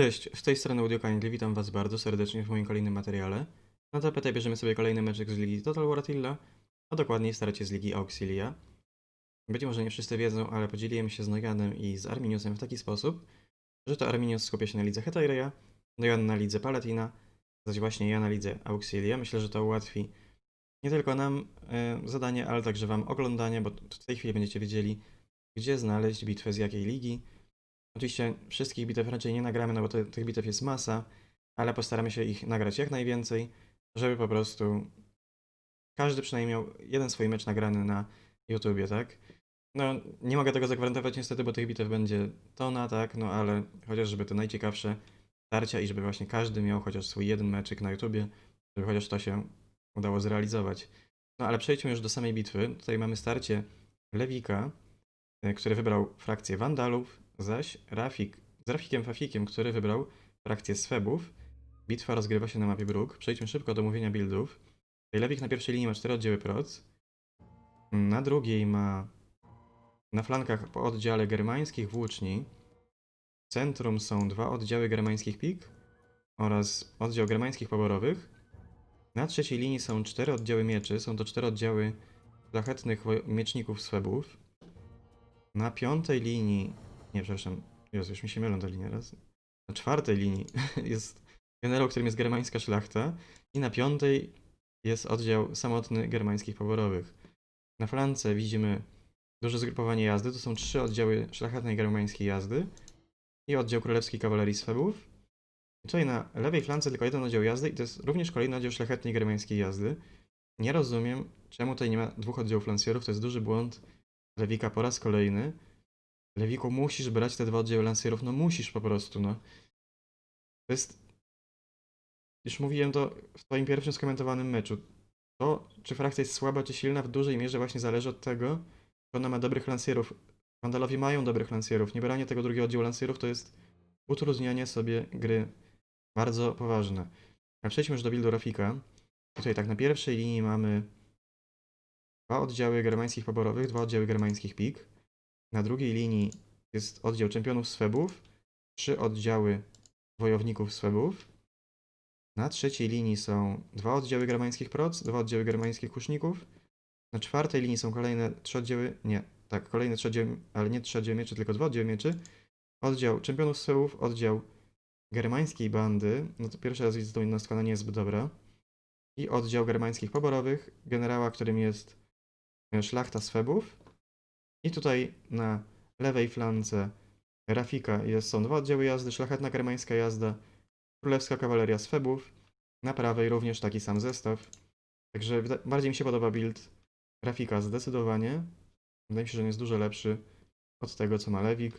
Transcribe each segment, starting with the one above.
Cześć, z tej strony Audiokindly, witam Was bardzo serdecznie w moim kolejnym materiale. Na tapetę bierzemy sobie kolejny meczek z ligi Total War Attila, a dokładniej starcie z ligi Auxilia. Być może nie wszyscy wiedzą, ale podzieliłem się z Nojanem i z Arminiusem w taki sposób, że to Arminius skupia się na lidze Hetaireya, Nojan na lidze Palatina, zaś właśnie ja na lidze Auxilia. Myślę, że to ułatwi nie tylko nam e, zadanie, ale także Wam oglądanie, bo w tej chwili będziecie wiedzieli, gdzie znaleźć bitwę z jakiej ligi. Oczywiście wszystkich bitew raczej nie nagramy, no bo te, tych bitew jest masa, ale postaramy się ich nagrać jak najwięcej, żeby po prostu każdy przynajmniej miał jeden swój mecz nagrany na YouTubie, tak? No, nie mogę tego zagwarantować niestety, bo tych bitew będzie tona, tak? No, ale chociaż żeby te najciekawsze starcia i żeby właśnie każdy miał chociaż swój jeden meczyk na YouTubie, żeby chociaż to się udało zrealizować. No, ale przejdźmy już do samej bitwy. Tutaj mamy starcie Lewika, e, który wybrał frakcję Wandalów, zaś Rafik z Rafikiem Fafikiem, który wybrał frakcję Swebów. Bitwa rozgrywa się na mapie Brook. Przejdźmy szybko do mówienia buildów. Lewik na pierwszej linii ma 4 oddziały proc. Na drugiej ma na flankach po oddziale germańskich włóczni. W centrum są dwa oddziały germańskich pik oraz oddział germańskich poborowych. Na trzeciej linii są cztery oddziały mieczy. Są to cztery oddziały szlachetnych mieczników Swebów. Na piątej linii, nie przepraszam, Jezu, już mi się mylą te linie raz. Na czwartej linii jest generał, którym jest germańska szlachta i na piątej jest oddział samotny germańskich poborowych. Na flance widzimy duże zgrupowanie jazdy, to są trzy oddziały szlachetnej germańskiej jazdy i oddział królewskiej kawalerii Swebów. I tutaj na lewej flance tylko jeden oddział jazdy i to jest również kolejny oddział szlachetnej germańskiej jazdy. Nie rozumiem, czemu tutaj nie ma dwóch oddziałów lansjerów, to jest duży błąd Lewika po raz kolejny. Lewiku, musisz brać te dwa oddziały lansjerów, no musisz po prostu, no. To jest... Już mówiłem to w twoim pierwszym skomentowanym meczu. To, czy frakcja jest słaba, czy silna, w dużej mierze właśnie zależy od tego, czy ona ma dobrych lansjerów. Wandalowie mają dobrych lansjerów. Niebranie tego drugiego oddziału lansjerów to jest utrudnianie sobie gry bardzo poważne. A przejdźmy już do buildu Rafika. Tutaj tak, na pierwszej linii mamy dwa oddziały germańskich poborowych, dwa oddziały germańskich pik. Na drugiej linii jest oddział czempionów Swebów, trzy oddziały wojowników Swebów. Na trzeciej linii są dwa oddziały germańskich proc, dwa oddziały germańskich kuszników. Na czwartej linii są kolejne trzy oddziały, nie, tak, kolejne trzy oddziały, ale nie trzy oddziały mieczy, tylko dwa oddziały mieczy. Oddział czempionów Swebów, oddział germańskiej bandy, no to pierwszy raz widzę tą jednostkę, ona nie jest zbyt dobra. I oddział germańskich poborowych, generała, którym jest e, szlachta Swebów. I tutaj na lewej flance Rafika jest, są dwa oddziały jazdy, szlachetna germańska jazda, królewska kawaleria Swebów. Na prawej również taki sam zestaw. Także bardziej mi się podoba build Rafika zdecydowanie. Wydaje mi się, że on jest dużo lepszy od tego, co ma Lewik.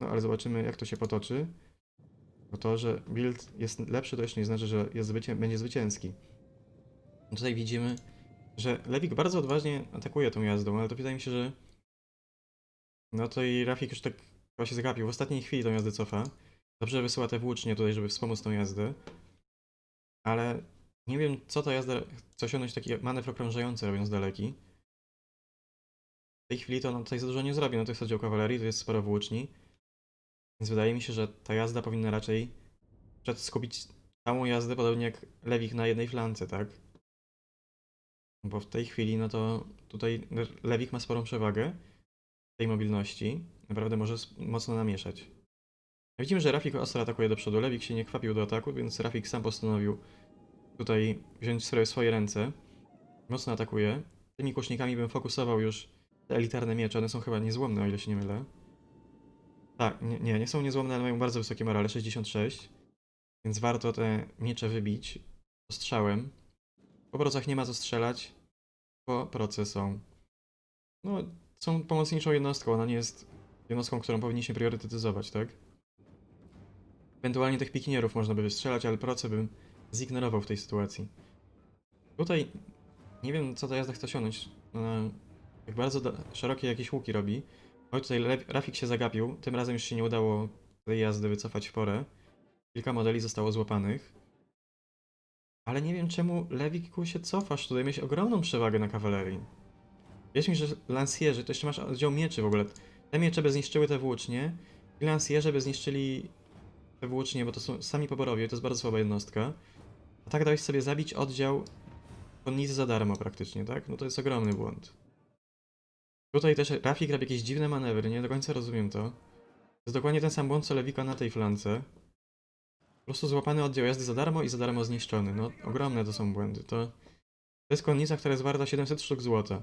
No ale zobaczymy, jak to się potoczy. Bo to, że build jest lepszy, to jeszcze nie znaczy, że jest zwycię- będzie zwycięski. Tutaj widzimy, że Lewik bardzo odważnie atakuje tą jazdą, ale to wydaje mi się, że no to i Rafik już tak chyba się zagapił. W ostatniej chwili tą jazdę cofa. Dobrze wysyła te włócznie tutaj, żeby wspomóc tą jazdę. Ale nie wiem, co ta jazda chce osiągnąć taki manewr okrążający, robiąc daleki. W tej chwili to no, tutaj za dużo nie zrobi. No to jest oddział kawalerii, to jest sporo włóczni. Więc wydaje mi się, że ta jazda powinna raczej skupić całą jazdę, podobnie jak Lewik na jednej flance, tak? Bo w tej chwili, no to tutaj Lewik ma sporą przewagę tej mobilności. Naprawdę może mocno namieszać. Widzimy, że Rafik ostro atakuje do przodu. Lewik się nie kwapił do ataku, więc Rafik sam postanowił tutaj wziąć w swoje ręce. Mocno atakuje. Tymi kusznikami bym fokusował już te elitarne miecze. One są chyba niezłomne, o ile się nie mylę. Tak, nie, nie, nie są niezłomne, ale mają bardzo wysokie morale, 66. Więc warto te miecze wybić ostrzałem. Po procach nie ma co strzelać, bo proce są. No, są pomocniczą jednostką, ona nie jest jednostką, którą powinniśmy priorytetyzować, tak? Ewentualnie tych pikinierów można by wystrzelać, ale proce bym zignorował w tej sytuacji. Tutaj nie wiem, co ta jazda chce osiągnąć. Jak bardzo szerokie jakieś łuki robi. Oj, tutaj Rafik się zagapił. Tym razem już się nie udało tej jazdy wycofać w porę. Kilka modeli zostało złapanych. Ale nie wiem czemu Lewiku się cofasz. Tutaj miałeś ogromną przewagę na kawalerii. Wierz mi, że lansjerzy, to jeszcze masz oddział mieczy w ogóle. Te miecze by zniszczyły te włócznie i lansjerzy by zniszczyli te włócznie, bo to są sami poborowie, to jest bardzo słaba jednostka. A tak dałeś sobie zabić oddział konnicy za darmo praktycznie, tak? No to jest ogromny błąd. Tutaj też Rafik robi jakieś dziwne manewry, nie do końca rozumiem to. To jest dokładnie ten sam błąd co Lewika na tej flance. Po prostu złapany oddział jazdy za darmo i za darmo zniszczony. No ogromne to są błędy. To, to jest konnica, która jest warta 700 sztuk złota.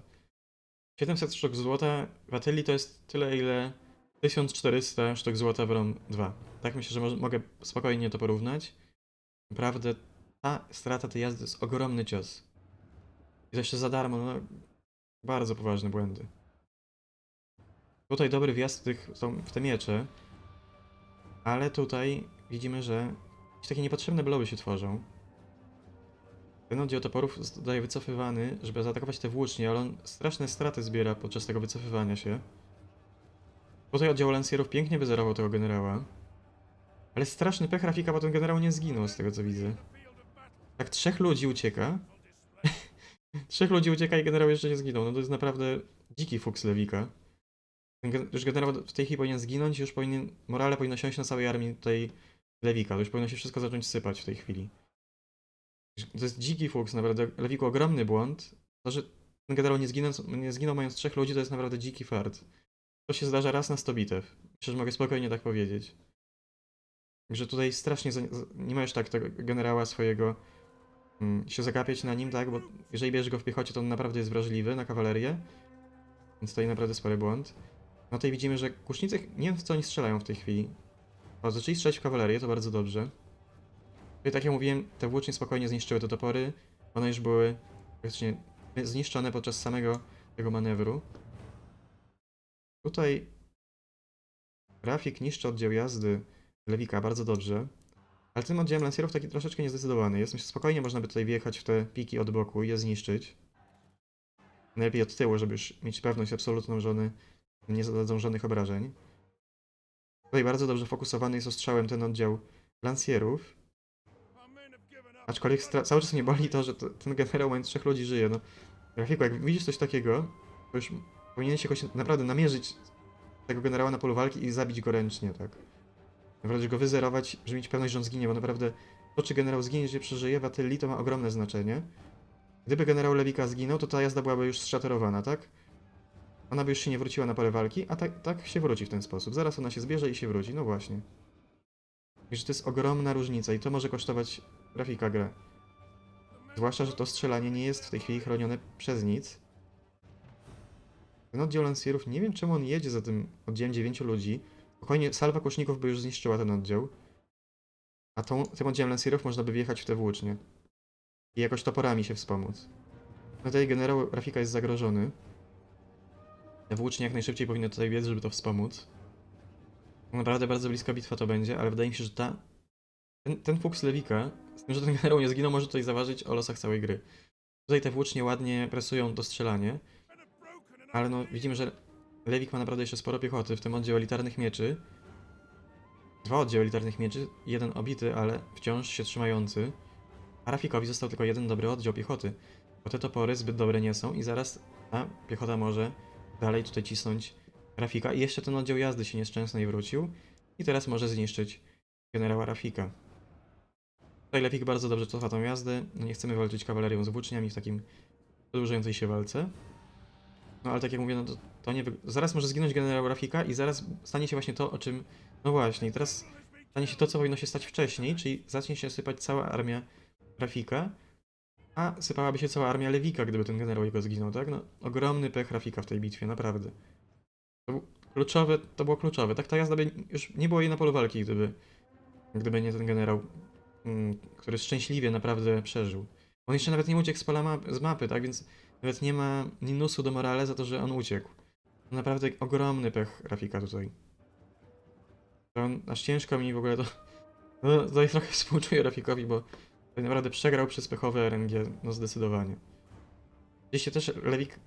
700 sztuk złota w Atylii to jest tyle, ile 1400 sztuk złota w ROM 2. Tak myślę, że mo- mogę spokojnie to porównać. Naprawdę ta strata tej jazdy jest ogromny cios. I to jeszcze za darmo, no bardzo poważne błędy. Tutaj dobry wjazd w, tych, w te miecze, ale tutaj widzimy, że jakieś takie niepotrzebne bloby się tworzą. Ten oddział toporów zostaje wycofywany, żeby zaatakować te włócznie, ale on straszne straty zbiera podczas tego wycofywania się. Tutaj oddział lansierów pięknie wyzerował tego generała. Ale straszny pech Rafika, bo ten generał nie zginął z tego co widzę. Tak trzech ludzi ucieka. trzech ludzi ucieka i generał jeszcze nie zginął. No to jest naprawdę dziki fuks Lewika. Ten już generał w tej chwili powinien zginąć, już powinien, morale powinno siąść na całej armii tej Lewika. To już powinno się wszystko zacząć sypać w tej chwili. To jest dziki fuks, naprawdę. Lewiku ogromny błąd. To, że ten generał nie zginął, nie zginął mając trzech ludzi, to jest naprawdę dziki fart. To się zdarza raz na 100 bitew. Że mogę spokojnie tak powiedzieć. Że tutaj strasznie nie możesz tak tego generała swojego mm, się zagapiać na nim, tak? Bo jeżeli bierzesz go w piechocie, to on naprawdę jest wrażliwy na kawalerię. Więc tutaj naprawdę spory błąd. No tutaj widzimy, że kusznicy nie wiem w co oni strzelają w tej chwili. O, zaczęli strzelać w kawalerię, to bardzo dobrze. Tutaj, tak jak mówiłem, te włócznie spokojnie zniszczyły te topory. One już były praktycznie zniszczone podczas samego tego manewru. Tutaj grafik niszczy oddział jazdy Lewika bardzo dobrze. Ale tym oddziałem lansierów taki troszeczkę niezdecydowany jest. Myślę, spokojnie można by tutaj wjechać w te piki od boku i je zniszczyć. Najlepiej od tyłu, żeby już mieć pewność absolutną, że one nie zadadzą żadnych obrażeń. Tutaj bardzo dobrze fokusowany jest ostrzałem ten oddział lansierów. Aczkolwiek cały czas mnie boli to, że ten generał mając trzech ludzi żyje. No, grafiku, jak widzisz coś takiego, to już powinien się jakoś naprawdę namierzyć tego generała na polu walki i zabić go ręcznie, tak. Naprawdę go wyzerować, żeby mieć pewność, że on zginie, bo naprawdę to, czy generał zginie, czy przeżyje w Atylii, to ma ogromne znaczenie. Gdyby generał Lewika zginął, to ta jazda byłaby już zszaterowana, tak? Ona by już się nie wróciła na pole walki, a tak, tak się wróci w ten sposób. Zaraz ona się zbierze i się wróci, no właśnie. Także to jest ogromna różnica i to może kosztować grafika grę. Zwłaszcza, że to strzelanie nie jest w tej chwili chronione przez nic. Ten oddział lansierów, nie wiem czemu on jedzie za tym oddziałem 9 ludzi. Spokojnie, salwa kuszników by już zniszczyła ten oddział. A tą, tym oddziałem lansierów można by wjechać w te włócznie. I jakoś toporami się wspomóc. No tutaj generał Rafika jest zagrożony. Te włócznie jak najszybciej powinny tutaj biec, żeby to wspomóc. Naprawdę bardzo bliska bitwa to będzie, ale wydaje mi się, że ta... Ten, ten fuks Lewika, z tym, że ten generał nie zginął, może tutaj zaważyć o losach całej gry. Tutaj te włócznie ładnie presują to strzelanie. Ale no, widzimy, że Lewik ma naprawdę jeszcze sporo piechoty, w tym oddział elitarnych mieczy. Dwa oddziały elitarnych mieczy, jeden obity, ale wciąż się trzymający. A Rafikowi został tylko jeden dobry oddział piechoty. Bo te topory zbyt dobre nie są i zaraz ta piechota może dalej tutaj cisnąć Rafika. I jeszcze ten oddział jazdy się nieszczęsno nie wrócił. I teraz może zniszczyć generała Rafika. Tutaj Lewik bardzo dobrze cofa tą jazdę. No nie chcemy walczyć kawalerią z włóczniami w takim przedłużającej się walce. No ale tak jak mówię, no to, to nie. Zaraz może zginąć generał Rafika i zaraz stanie się właśnie to, o czym. No właśnie, teraz stanie się to, co powinno się stać wcześniej, czyli zacznie się sypać cała armia Rafika, a sypałaby się cała armia Lewika, gdyby ten generał jego zginął, tak? No, ogromny pech Rafika w tej bitwie, naprawdę. To był kluczowe, to było kluczowe. Tak ta jazda by już nie było jej na polu walki, gdyby, gdyby nie ten generał, który szczęśliwie naprawdę przeżył. On jeszcze nawet nie uciekł z pola z mapy, tak? Więc nawet nie ma minusu do morale za to, że on uciekł. Naprawdę ogromny pech Rafika tutaj. To aż ciężko mi w ogóle to... No, tutaj trochę współczuję Rafikowi, bo tak naprawdę przegrał przez pechowe RNG, no zdecydowanie. Oczywiście też Lewik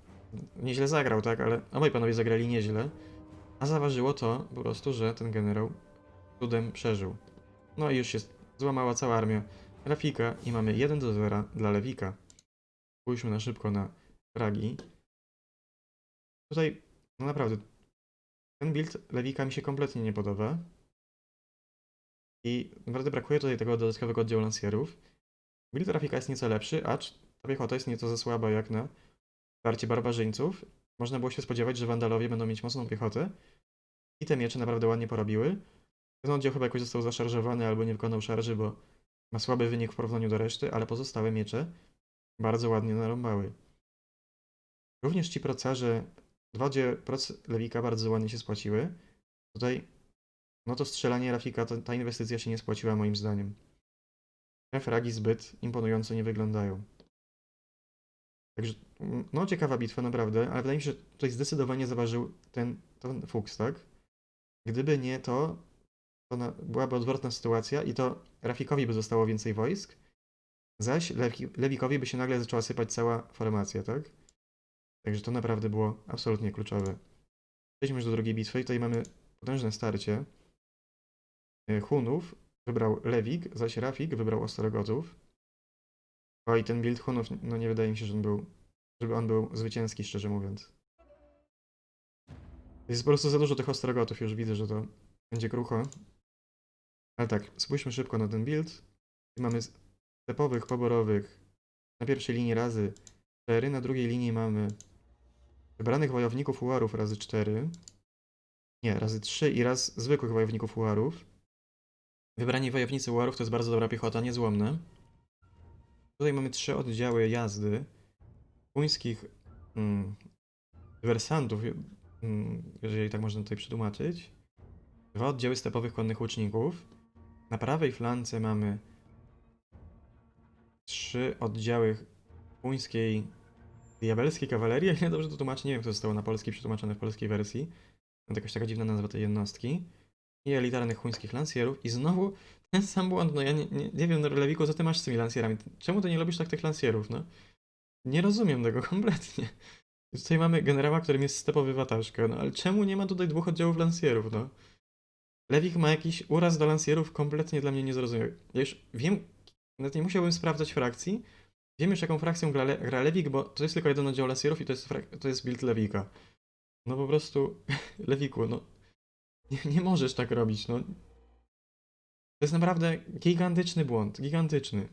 nieźle zagrał, tak, ale obaj panowie zagrali nieźle. A zaważyło to po prostu, że ten generał cudem przeżył. No i już się złamała cała armia Rafika i mamy 1 do 0 dla Lewika. Spójrzmy na szybko na fragi. Tutaj, no naprawdę, ten build Lewika mi się kompletnie nie podoba. I naprawdę brakuje tutaj tego dodatkowego oddziału lansierów. Build Rafika jest nieco lepszy, acz ta piechota jest nieco za słaba jak na starcie barbarzyńców. Można było się spodziewać, że Wandalowie będą mieć mocną piechotę. I te miecze naprawdę ładnie porobiły. Ten oddział chyba jakoś został zaszarżowany albo nie wykonał szarży, bo ma słaby wynik w porównaniu do reszty, ale pozostałe miecze bardzo ładnie narąbały. Również ci procarze, dwa oddziały proc Lewika bardzo ładnie się spłaciły. Tutaj, no to strzelanie Rafika, to, ta inwestycja się nie spłaciła moim zdaniem. Te fragi zbyt imponująco nie wyglądają. Także, mm, no ciekawa bitwa naprawdę, ale wydaje mi się, że tutaj zdecydowanie zaważył ten, ten Fuchs, tak? Gdyby nie to, to na, byłaby odwrotna sytuacja i to Rafikowi by zostało więcej wojsk, zaś Lewikowi by się nagle zaczęła sypać cała formacja, tak? Także to naprawdę było absolutnie kluczowe. Przejdźmy już do drugiej bitwy i tutaj mamy potężne starcie. E, Hunów wybrał Lewik, zaś Rafik wybrał Ostrogotów. O i ten build Hunów, no nie wydaje mi się, że on był, żeby on był zwycięski, szczerze mówiąc. Jest po prostu za dużo tych Ostrogotów, już widzę, że to będzie krucho. Ale tak, spójrzmy szybko na ten build. Mamy stepowych, poborowych na pierwszej linii razy 4, na drugiej linii mamy wybranych wojowników uarów razy 4. Nie, razy 3 i raz zwykłych wojowników uarów. Wybrani wojownicy uarów to jest bardzo dobra piechota, niezłomne. Tutaj mamy trzy oddziały jazdy puńskich mm, dywersantów, mm, jeżeli tak można tutaj przetłumaczyć. Dwa oddziały stepowych konnych łuczników. Na prawej flance mamy trzy oddziały puńskiej diabelskiej kawalerii. Ja dobrze to tłumaczę, nie wiem, co zostało na polski przetłumaczone w polskiej wersji. To jakaś taka dziwna nazwa tej jednostki. I elitarnych chuńskich lansjerów. I znowu ten sam błąd. No ja nie, nie, nie wiem, no, co ty masz z tymi lansjerami? Czemu ty nie lubisz tak tych lansjerów, no? Nie rozumiem tego kompletnie. Tutaj mamy generała, którym jest stepowy wataszka, no ale czemu nie ma tutaj dwóch oddziałów lansjerów, no? Lewik ma jakiś uraz do lansjerów kompletnie dla mnie niezrozumiały. Ja już wiem, nawet nie musiałbym sprawdzać frakcji. Wiem już jaką frakcją gra, gra Lewik, bo to jest tylko jeden oddział lansjerów i to jest, to jest build Lewika. No po prostu, Lewiku, no nie, nie możesz tak robić, no. To jest naprawdę gigantyczny błąd, gigantyczny.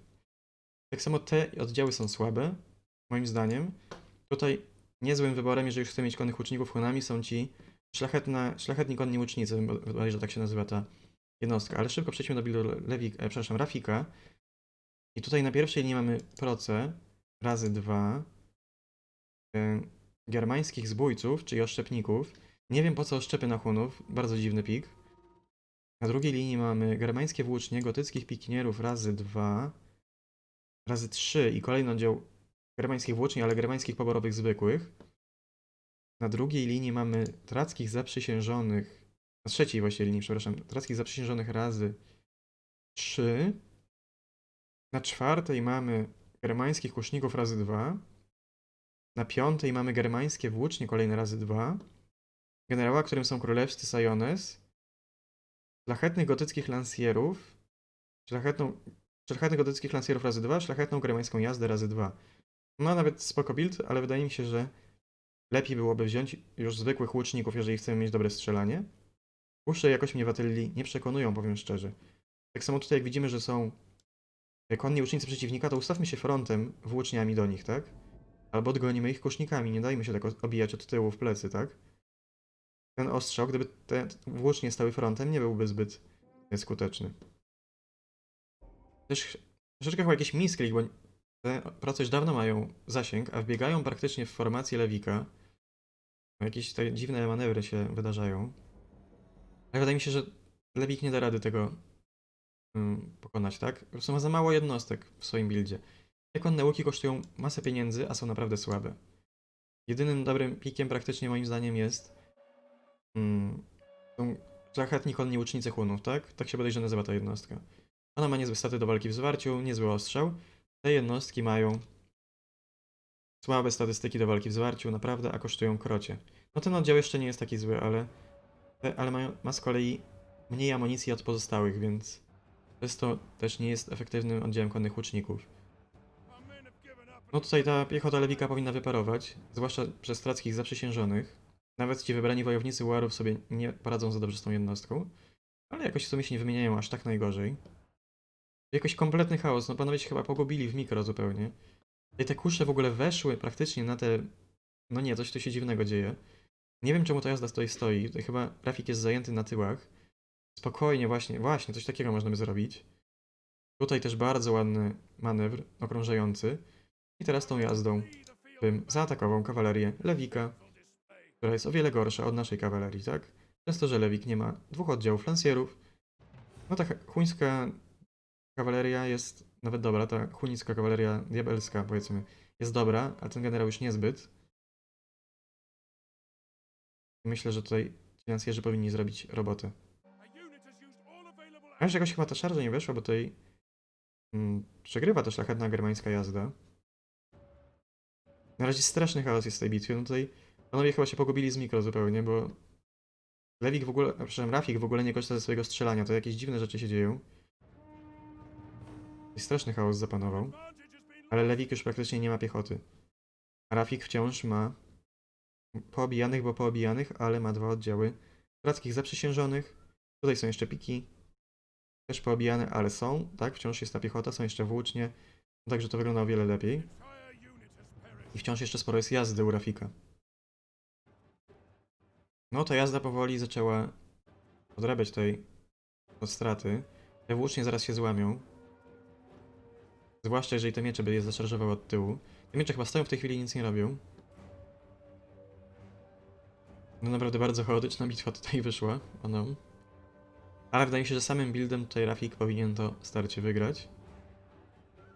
Tak samo te oddziały są słabe, moim zdaniem. Tutaj niezłym wyborem, jeżeli już chcę mieć konnych łuczników hunami, są ci szlachetna, szlachetni konni łucznicy, że tak się nazywa ta jednostka. Ale szybko przejdźmy do buildu Lewik, e, przepraszam, Rafika. I tutaj na pierwszej linii mamy proce razy dwa e, germańskich zbójców, czyli oszczepników. Nie wiem po co oszczepy na Hunów, bardzo dziwny pik. Na drugiej linii mamy germańskie włócznie gotyckich pikinierów razy dwa, razy trzy i kolejny oddział germańskich włóczni, ale germańskich poborowych zwykłych. Na drugiej linii mamy trackich zaprzysiężonych, na trzeciej właśnie linii, przepraszam, trackich zaprzysiężonych razy trzy. Na czwartej mamy germańskich kuszników razy dwa. Na piątej mamy germańskie włócznie kolejne razy dwa. Generała, którym są królewscy Sajones. Szlachetnych gotyckich lansjerów. Szlachetną, szlachetnych gotyckich lansjerów razy dwa. Szlachetną germańską jazdę razy dwa. No nawet spoko build, ale wydaje mi się, że lepiej byłoby wziąć już zwykłych łuczników, jeżeli chcemy mieć dobre strzelanie. Puszcze jakoś mnie Watyli nie przekonują, powiem szczerze. Tak samo tutaj jak widzimy, że są konni łucznicy przeciwnika, to ustawmy się frontem włóczniami do nich, tak? Albo odgonimy ich kusznikami, nie dajmy się tak obijać od tyłu w plecy, tak? Ten ostrzał, gdyby te włócznie stały frontem, nie byłby zbyt skuteczny. Też troszeczkę chyba jakiś misklik, bo te prace już dawno mają zasięg, a wbiegają praktycznie w formację Lewika. Jakieś te dziwne manewry się wydarzają. Ale wydaje mi się, że Lewik nie da rady tego mm, pokonać, tak? Po prostu ma za mało jednostek w swoim buildzie. Te konne łuki kosztują masę pieniędzy, a są naprawdę słabe. Jedynym dobrym pikiem praktycznie moim zdaniem jest mm, są szlachetni konni łucznicy Hunów, tak? Tak się bodajże nazywa ta jednostka. Ona ma niezłe staty do walki w zwarciu, niezły ostrzał. Te jednostki mają słabe statystyki do walki w zwarciu, naprawdę, a kosztują krocie. No ten oddział jeszcze nie jest taki zły, ale, ale mają, ma z kolei mniej amunicji od pozostałych, więc przez to też nie jest efektywnym oddziałem konnych łuczników. No tutaj ta piechota Lewika powinna wyparować, zwłaszcza przez trackich zaprzysiężonych. Nawet ci wybrani wojownicy Uarów sobie nie poradzą za dobrze z tą jednostką. Ale jakoś w sumie się nie wymieniają aż tak najgorzej. Jakoś kompletny chaos, no panowie się chyba pogubili w mikro zupełnie. I te kusze w ogóle weszły praktycznie na te... No nie, coś tu się dziwnego dzieje. Nie wiem czemu ta jazda stoi, tutaj chyba Rafik jest zajęty na tyłach. Spokojnie właśnie, właśnie, coś takiego można by zrobić. Tutaj też bardzo ładny manewr okrążający. I teraz tą jazdą bym zaatakował kawalerię Lewika, która jest o wiele gorsza od naszej kawalerii, tak? Przez to, że Lewik nie ma dwóch oddziałów lansierów. No ta chuńska kawaleria jest nawet dobra, ta chunicka kawaleria diabelska powiedzmy jest dobra, ale ten generał już niezbyt. Myślę, że tutaj ci lansjerzy powinni zrobić robotę. A już jakoś chyba ta szarża nie weszła, bo tutaj mm, przegrywa ta szlachetna germańska jazda. Na razie straszny chaos jest w tej bitwie. No tutaj panowie chyba się pogubili z mikro zupełnie, bo Lewik w ogóle, przepraszam, Rafik w ogóle nie korzysta ze swojego strzelania. To jakieś dziwne rzeczy się dzieją. I straszny chaos zapanował. Ale Lewik już praktycznie nie ma piechoty. Rafik wciąż ma poobijanych, bo poobijanych, ale ma dwa oddziały prackich zaprzysiężonych. Tutaj są jeszcze piki. Też poobijane, ale są, tak? Wciąż jest ta piechota, są jeszcze włócznie. Także to wygląda o wiele lepiej. I wciąż jeszcze sporo jest jazdy u Rafika. No ta jazda powoli zaczęła odrabiać tutaj od straty. Te włócznie zaraz się złamią. Zwłaszcza jeżeli te miecze by je zaszarżowały od tyłu. Te miecze chyba stoją w tej chwili i nic nie robią. No naprawdę bardzo chaotyczna bitwa tutaj wyszła. Ono. Ale wydaje mi się, że samym buildem tutaj Rafik powinien to starcie wygrać.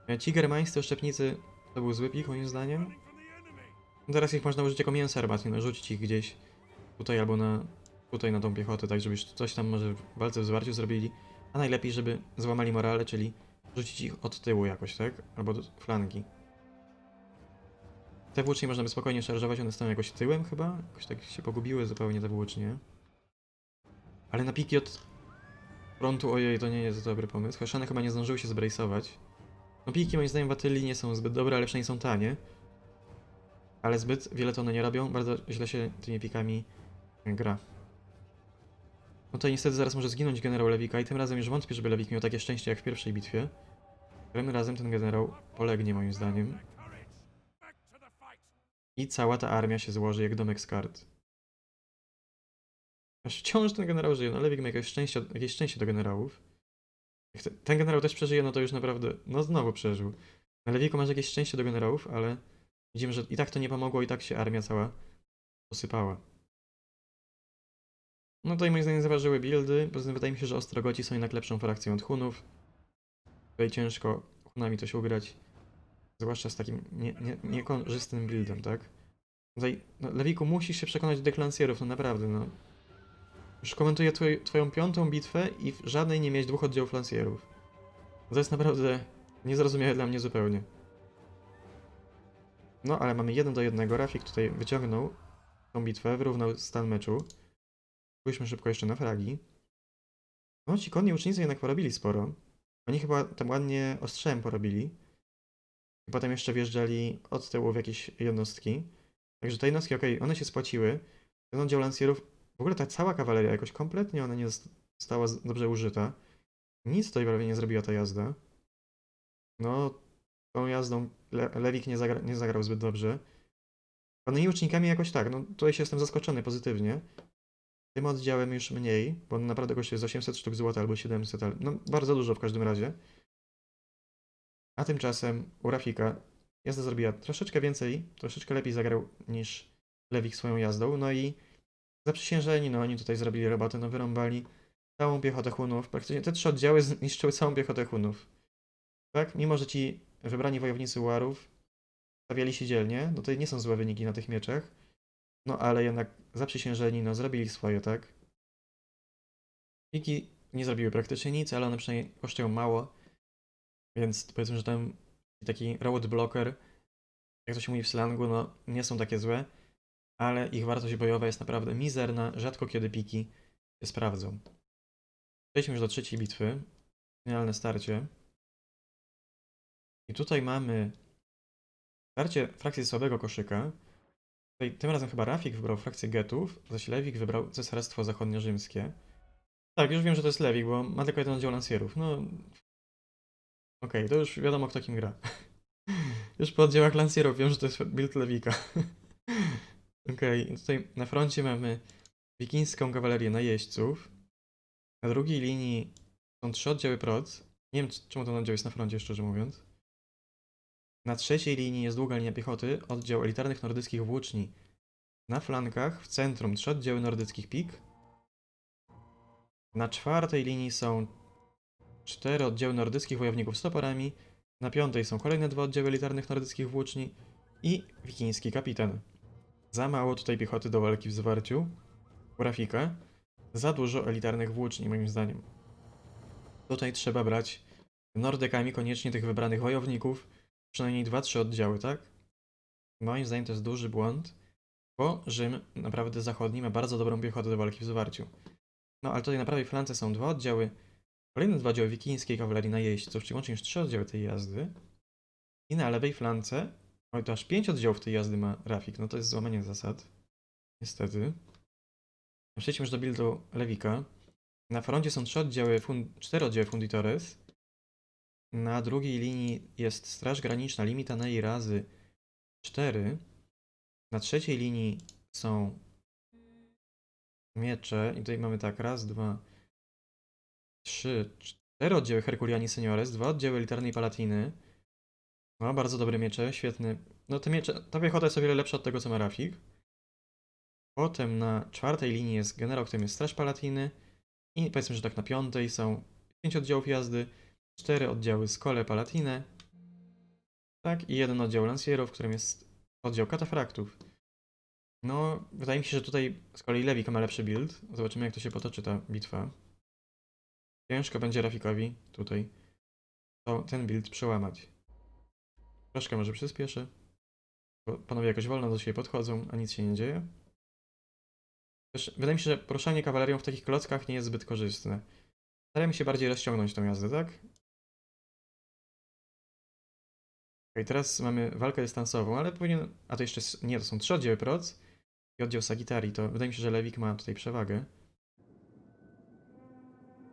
E, Ci germańscy oszczepnicy to był zły pik moim zdaniem. No Teraz ich można użyć jako mięso armatnie, no rzucić ich gdzieś tutaj albo na tutaj na tą piechotę, tak żeby coś tam może w walce w zwarciu zrobili. A najlepiej, żeby złamali morale, czyli rzucić ich od tyłu jakoś, tak? Albo do flanki. Te włócznie można by spokojnie szarżować, one stoją jakoś tyłem chyba? Jakoś tak się pogubiły zupełnie te włócznie. Ale na piki od frontu, ojej, to nie jest dobry pomysł. Haszany chyba nie zdążyły się zbrejsować. No piki moim zdaniem w Atylii nie są zbyt dobre, ale przynajmniej są tanie. Ale zbyt wiele to one nie robią, bardzo źle się tymi pikami gra. No to niestety zaraz może zginąć generał Lewika i tym razem już wątpię, żeby Lewik miał takie szczęście jak w pierwszej bitwie. Tym razem ten generał polegnie moim zdaniem. I cała ta armia się złoży jak domek z kart. Aż wciąż ten generał żyje, no Lewik ma jakieś szczęście, jakieś szczęście do generałów. Jak te- ten generał też przeżyje, no to już naprawdę, no znowu przeżył. Na Lewiku masz jakieś szczęście do generałów, ale widzimy, że i tak to nie pomogło, i tak się armia cała posypała. No tutaj moim zdaniem zaważyły buildy, poza tym wydaje mi się, że Ostrogoci są jednak lepszą frakcją od Hunów. Tutaj ciężko Hunami coś ugrać. Zwłaszcza z takim nie, nie, niekorzystnym buildem, tak? Tutaj, no, Lewiku, musisz się przekonać do tych lansjerów, no naprawdę, no. Już komentuję twoj, twoją piątą bitwę i w żadnej nie mieć dwóch oddziałów lansjerów. To jest naprawdę niezrozumiałe dla mnie zupełnie. No, ale mamy jeden do jednego. Rafik tutaj wyciągnął tą bitwę, wyrównał stan meczu. Pójdźmy szybko jeszcze na fragi. No, ci konni łucznicy jednak porobili sporo. Oni chyba tam ładnie ostrzałem porobili. I potem jeszcze wjeżdżali od tyłu w jakieś jednostki. Także te jednostki, okej, one się spłaciły. Ten oddział lansjerów, w ogóle ta cała kawaleria jakoś kompletnie ona nie została dobrze użyta. Nic tutaj prawie nie zrobiła ta jazda. No, tą jazdą Le Lewik nie, zagra nie zagrał zbyt dobrze. Panymi łucznikami jakoś tak, no tutaj się jestem zaskoczony pozytywnie. Tym oddziałem już mniej, bo on naprawdę kosztuje z 800 sztuk złota albo 700, ale no bardzo dużo w każdym razie. A tymczasem u Rafika jazda zrobiła troszeczkę więcej, troszeczkę lepiej zagrał niż Lewik swoją jazdą, no i zaprzysiężeni, no oni tutaj zrobili robotę, no wyrąbali całą piechotę Hunów, praktycznie te trzy oddziały zniszczyły całą piechotę Hunów. Tak? Mimo, że ci wybrani wojownicy Warów stawiali się dzielnie, no to nie są złe wyniki na tych mieczach, no ale jednak zaprzysiężeni, no zrobili swoje, tak? Piki nie zrobiły praktycznie nic, ale one przynajmniej kosztują mało, więc powiedzmy, że tam taki roadblocker, jak to się mówi w slangu, no nie są takie złe, ale ich wartość bojowa jest naprawdę mizerna, rzadko kiedy piki się sprawdzą. Przejdźmy już do trzeciej bitwy, finalne starcie. I tutaj mamy starcie frakcji słabego koszyka. Tym razem chyba Rafik wybrał frakcję getów, zaś Lewik wybrał Cesarstwo Zachodnio-Rzymskie. Tak, już wiem, że to jest Lewik, bo ma tylko jeden oddział lansierów. No. Okej, to już wiadomo, kto kim gra. już po oddziałach lansierów wiem, że to jest build Lewika. Okej, i tutaj na froncie mamy wikińską kawalerię najeźdźców. Na drugiej linii są trzy oddziały proc. Nie wiem, czemu ten oddział jest na froncie, szczerze mówiąc. Na trzeciej linii jest długa linia piechoty, oddział elitarnych nordyckich włóczni. Na flankach, w centrum, trzy oddziały nordyckich pik. Na czwartej linii są cztery oddziały nordyckich wojowników z toporami. Na piątej są kolejne dwa oddziały elitarnych nordyckich włóczni i wikiński kapitan. Za mało tutaj piechoty do walki w zwarciu. Grafika. Za dużo elitarnych włóczni, moim zdaniem. Tutaj trzeba brać Nordekami koniecznie tych wybranych wojowników. Przynajmniej 2-3 oddziały, tak? Moim zdaniem to jest duży błąd, bo Rzym naprawdę zachodni ma bardzo dobrą piechotę do walki w zwarciu. No ale tutaj na prawej flance są dwa oddziały, kolejne dwa oddziały wikińskiej kawalerii najeźdźców, czyli łącznie już trzy oddziały tej jazdy. I na lewej flance, oj to aż pięć oddziałów tej jazdy ma Rafik, no to jest złamanie zasad. Niestety. Przejdźmy już do buildu Lewika. Na froncie są trzy oddziały, cztery oddziały Funditores. Na drugiej linii jest Straż Graniczna, limita i razy 4. Na trzeciej linii są miecze i tutaj mamy tak, raz, dwa, trzy, cztery oddziały Herkuliani Seniores, dwa oddziały Elitarnej Palatiny. No, bardzo dobre miecze, świetny. No te miecze, ta piechota jest o wiele lepsza od tego, co ma Rafik. Potem na czwartej linii jest generał, którym jest Straż Palatiny. I powiedzmy, że tak na piątej są pięć oddziałów jazdy, cztery oddziały z Kole Palatine. Tak, i jeden oddział lansierów, w którym jest oddział katafraktów. No, wydaje mi się, że tutaj z kolei Lewik ma lepszy build. Zobaczymy, jak to się potoczy ta bitwa. Ciężko będzie Rafikowi tutaj to, ten build przełamać. Troszkę może przyspieszę. Bo panowie jakoś wolno do siebie podchodzą, a nic się nie dzieje. Też wydaje mi się, że poruszanie kawalerią w takich klockach nie jest zbyt korzystne. Starajmy się bardziej rozciągnąć tą jazdę, tak? Okej, teraz mamy walkę dystansową, ale powinien... A to jeszcze... Nie, to są trzy oddziały proc i oddział Sagitarii, to wydaje mi się, że Lewik ma tutaj przewagę.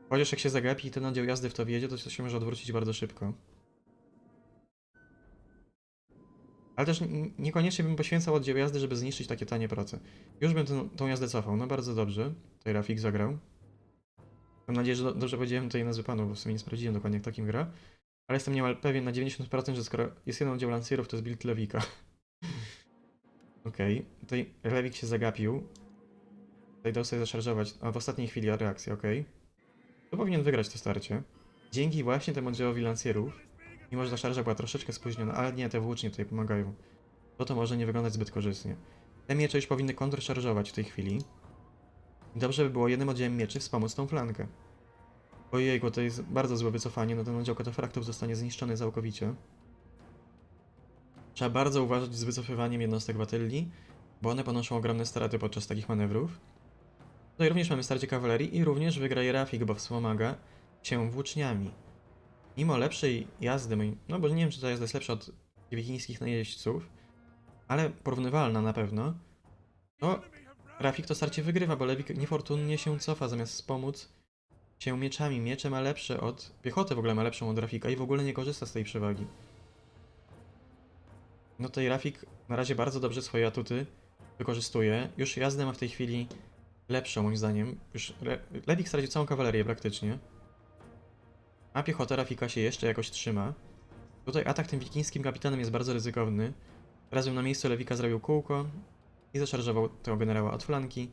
Chociaż jak się zagapi i ten oddział jazdy w to wjedzie, to się może odwrócić bardzo szybko. Ale też niekoniecznie bym poświęcał oddział jazdy, żeby zniszczyć takie tanie proce. Już bym tą, tą jazdę cofał, no bardzo dobrze. Tutaj Rafik zagrał. Mam nadzieję, że do, dobrze powiedziałem tutaj nazwy panu, bo w sumie nie sprawdziłem dokładnie jak takim gra. Ale jestem niemal pewien na 90%, że skoro jest jeden oddział lansierów, to jest build Lewika. Okej, tutaj Lewik się zagapił. Tutaj dał sobie zaszarżować, a w ostatniej chwili reakcja, okej. To powinien wygrać to starcie. Dzięki właśnie temu oddziałowi lansierów, mimo że ta szarża była troszeczkę spóźniona, ale nie, te włócznie tutaj pomagają. To to może nie wyglądać zbyt korzystnie. Te miecze już powinny kontrszarżować w tej chwili. Dobrze by było jednym oddziałem mieczy wspomóc tą flankę. Ojejku, to jest bardzo złe wycofanie, no ten oddział katafraktów zostanie zniszczony całkowicie. Trzeba bardzo uważać z wycofywaniem jednostek batyli, bo one ponoszą ogromne straty podczas takich manewrów. Tutaj również mamy starcie kawalerii i również wygra je Rafik, bo wspomaga się włóczniami. Mimo lepszej jazdy, no bo nie wiem, czy ta jazda jest lepsza od wikińskich najeźdźców, ale porównywalna na pewno, to Rafik to starcie wygrywa, bo Lewik niefortunnie się cofa, zamiast wspomóc się mieczami. Miecze ma lepsze od... Piechotę w ogóle ma lepszą od Rafika i w ogóle nie korzysta z tej przewagi. No tutaj Rafik na razie bardzo dobrze swoje atuty wykorzystuje. Już jazdę ma w tej chwili lepszą moim zdaniem. Już Re Lewik stracił całą kawalerię praktycznie. A piechota Rafika się jeszcze jakoś trzyma. Tutaj atak tym wikińskim kapitanem jest bardzo ryzykowny. Razem na miejscu Lewika zrobił kółko i zaszarżował tego generała od flanki.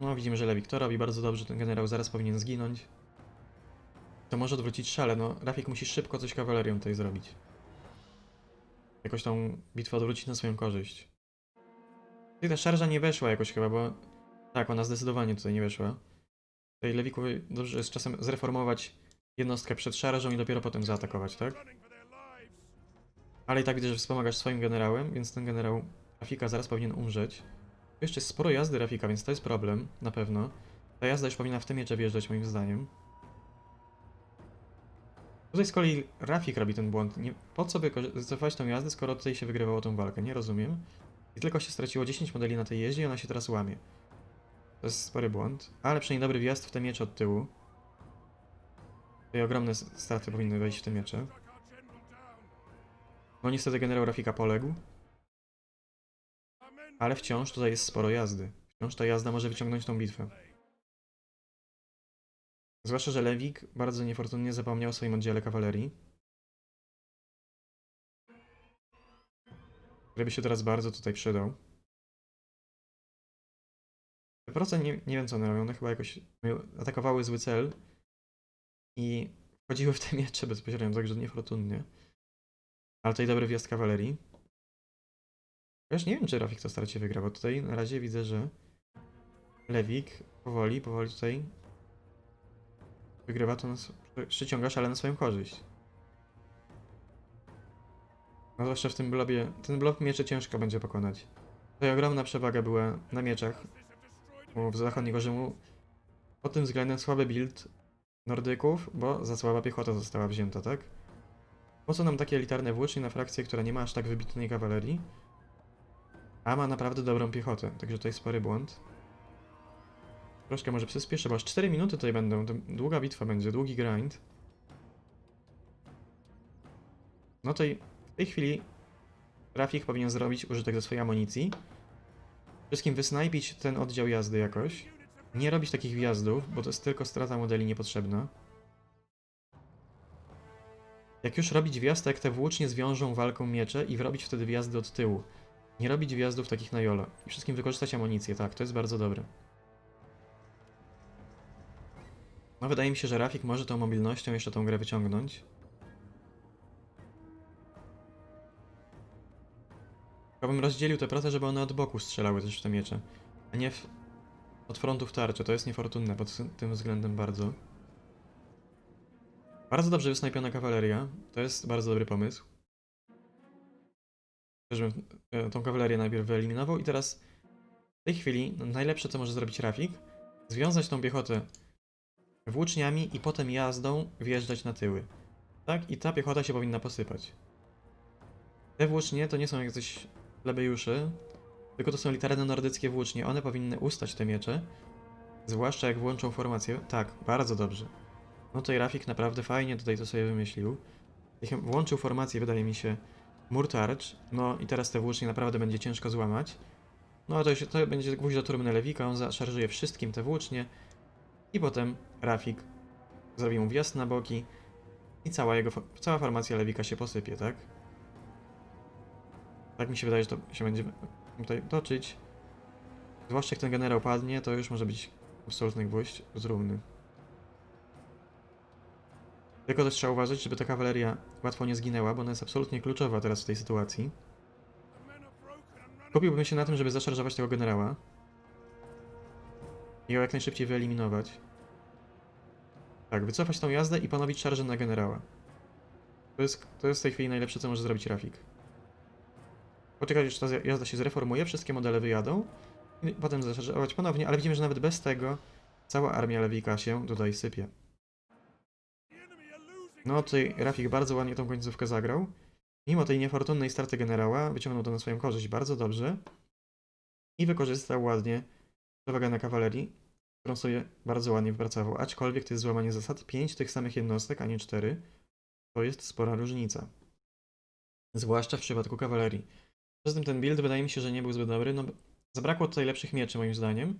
No widzimy, że Lewik to robi bardzo dobrze, ten generał zaraz powinien zginąć. To może odwrócić szale, no Rafik musi szybko coś kawalerią tutaj zrobić. Jakoś tą bitwę odwrócić na swoją korzyść. I ta szarża nie weszła jakoś chyba, bo... Tak, ona zdecydowanie tutaj nie weszła. Tutaj Lewikowi dobrze jest czasem zreformować jednostkę przed szarżą i dopiero potem zaatakować, tak? Ale i tak widzę, że wspomagasz swoim generałem, więc ten generał Rafika zaraz powinien umrzeć. Jeszcze jest sporo jazdy Rafika, więc to jest problem, na pewno. Ta jazda już powinna w te miecze wjeżdżać, moim zdaniem. Tutaj z kolei Rafik robi ten błąd. Nie, po co wycofać tą jazdę, skoro tutaj się wygrywało tą walkę? Nie rozumiem. I tylko się straciło 10 modeli na tej jeździe i ona się teraz łamie. To jest spory błąd, ale przynajmniej dobry wjazd w te miecze od tyłu. Tutaj ogromne straty powinny wejść w te miecze. No niestety generał Rafika poległ. Ale wciąż tutaj jest sporo jazdy. Wciąż ta jazda może wyciągnąć tą bitwę. Zwłaszcza, że Lewik bardzo niefortunnie zapomniał o swoim oddziale kawalerii. Który by się teraz bardzo tutaj przydał. Te proce nie, nie wiem co one robią, one chyba jakoś atakowały zły cel i wchodziły w te miecze bezpośrednio, także niefortunnie. Ale tutaj dobry wjazd kawalerii. Chociaż nie wiem, czy Rafik to starcie wygra, bo tutaj na razie widzę, że Lewik powoli, powoli tutaj wygrywa to na, sw- przyciągasz, ale na swoją korzyść. No zwłaszcza w tym blobie, ten blob mieczy ciężko będzie pokonać. Tutaj ogromna przewaga była na mieczach u zachodniego Rzymu. Pod tym względem słaby build Nordyków, bo za słaba piechota została wzięta, tak? Po co nam takie elitarne włócznie na frakcję, która nie ma aż tak wybitnej kawalerii? A ma naprawdę dobrą piechotę, także tutaj spory błąd. Troszkę może przyspieszę, bo aż 4 minuty tutaj będą. To długa bitwa będzie, długi grind. No to i w tej chwili Rafik powinien zrobić użytek ze swojej amunicji. Wszystkim wysnajpić ten oddział jazdy jakoś. Nie robić takich wjazdów, bo to jest tylko strata modeli niepotrzebna. Jak już robić wjazd, to jak te włócznie zwiążą walką miecze i robić wtedy wjazdy od tyłu. Nie robić wjazdów takich na jolo. I wszystkim wykorzystać amunicję, tak, to jest bardzo dobre. No wydaje mi się, że Rafik może tą mobilnością jeszcze tą grę wyciągnąć. Ja bym rozdzielił te prace, żeby one od boku strzelały też w te miecze, a nie w, od frontu w tarczę. To jest niefortunne pod tym względem bardzo. Bardzo dobrze wysnajpiona kawaleria. To jest bardzo dobry pomysł. Też bym e, tą kawalerię najpierw wyeliminował i teraz w tej chwili no, najlepsze co może zrobić Rafik związać tą piechotę włóczniami i potem jazdą wjeżdżać na tyły. Tak? I ta piechota się powinna posypać. Te włócznie to nie są jacyś plebejuszy, tylko to są literalne nordyckie włócznie. One powinny ustać te miecze. Zwłaszcza jak włączą formację. Tak, bardzo dobrze. No tutaj Rafik naprawdę fajnie tutaj to sobie wymyślił. Włączył formację, wydaje mi się, Murtarcz. No i teraz te włócznie naprawdę będzie ciężko złamać. No a to, się, to będzie gwóźdź do trumny Lewika, on zaszarżuje wszystkim te włócznie. I potem Rafik zrobi mu wjazd na boki i cała jego, cała formacja Lewika się posypie, tak? Tak mi się wydaje, że to się będzie tutaj toczyć. Zwłaszcza jak ten generał padnie, to już może być absolutny gwóźdź z rumny. Tylko też trzeba uważać, żeby ta kawaleria łatwo nie zginęła, bo ona jest absolutnie kluczowa teraz w tej sytuacji. Kupiłbym się na tym, żeby zaszarżować tego generała. I ją jak najszybciej wyeliminować. Tak, wycofać tą jazdę i ponowić szarżę na generała. To jest, to jest w tej chwili najlepsze, co może zrobić Rafik. Poczekać, aż ta jazda się zreformuje, wszystkie modele wyjadą i potem zaszarżować ponownie, ale widzimy, że nawet bez tego cała armia Lewika się tutaj sypie. No tutaj Rafik bardzo ładnie tą końcówkę zagrał. Mimo tej niefortunnej straty generała wyciągnął to na swoją korzyść bardzo dobrze i wykorzystał ładnie przewagę na kawalerii, którą sobie bardzo ładnie wypracował. Aczkolwiek to jest złamanie zasad 5 tych samych jednostek, a nie 4. To jest spora różnica. Zwłaszcza w przypadku kawalerii. Poza tym ten build wydaje mi się, że nie był zbyt dobry. No, zabrakło tutaj lepszych mieczy moim zdaniem.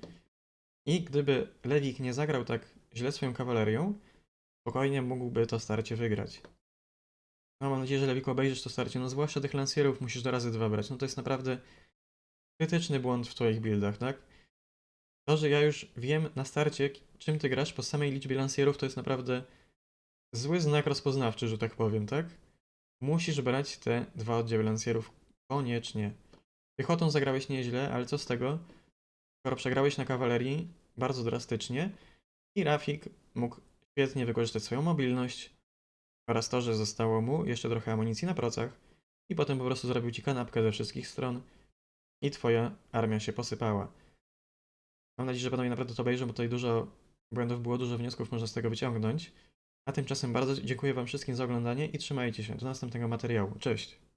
I gdyby Lewik nie zagrał tak źle swoją kawalerią, spokojnie mógłby to starcie wygrać. No mam nadzieję, że Lewik obejrzysz to starcie. No zwłaszcza tych lansierów musisz do razy dwa brać. No to jest naprawdę krytyczny błąd w twoich buildach, tak? To, że ja już wiem na starcie, czym ty grasz po samej liczbie lansierów, to jest naprawdę zły znak rozpoznawczy, że tak powiem, tak? Musisz brać te dwa oddziały lansierów koniecznie. Piechotą zagrałeś nieźle, ale co z tego? Skoro przegrałeś na kawalerii bardzo drastycznie i Rafik mógł świetnie wykorzystać swoją mobilność oraz to, że zostało mu jeszcze trochę amunicji na procach i potem po prostu zrobił ci kanapkę ze wszystkich stron i twoja armia się posypała. Mam nadzieję, że panowie naprawdę to obejrzą, bo tutaj dużo błędów było, dużo wniosków można z tego wyciągnąć. A tymczasem bardzo dziękuję wam wszystkim za oglądanie i trzymajcie się. Do następnego materiału. Cześć!